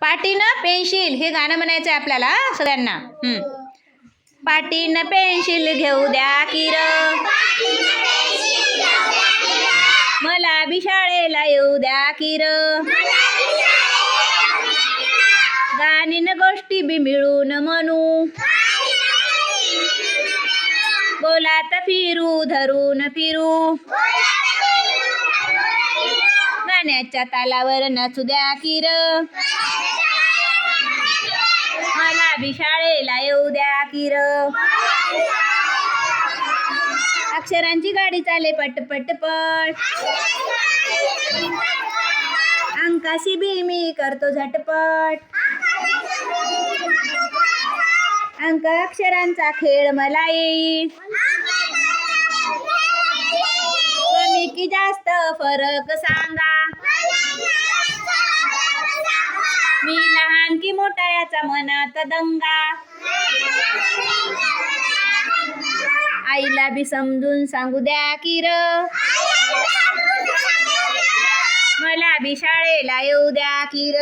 पाटीनं pencil हे गाणं म्हणायचं आहे आपल्याला सगळ्यांना. पाटीनं पेन्सिल घेऊ द्या किर. मला बी शाळेला येऊ द्या किर. गाणीन गोष्टी बी मिळून म्हणू. बोलात फिरू धरून फिरू. गाण्याच्या तालावर नाचू द्या किर. मला बी शाळेला येऊ द्या किर. अक्षरांची गाडी चाले पट पट पट अंकाशी बी मी करतो झटपट. अंक अक्षरांचा खेळ मला येईल. फरक सांगा. मी लहान की मोठा याचा मनात दंगा. आईला बी समजून सांगू द्या किर. मला बी शाळेला येऊ द्या किर.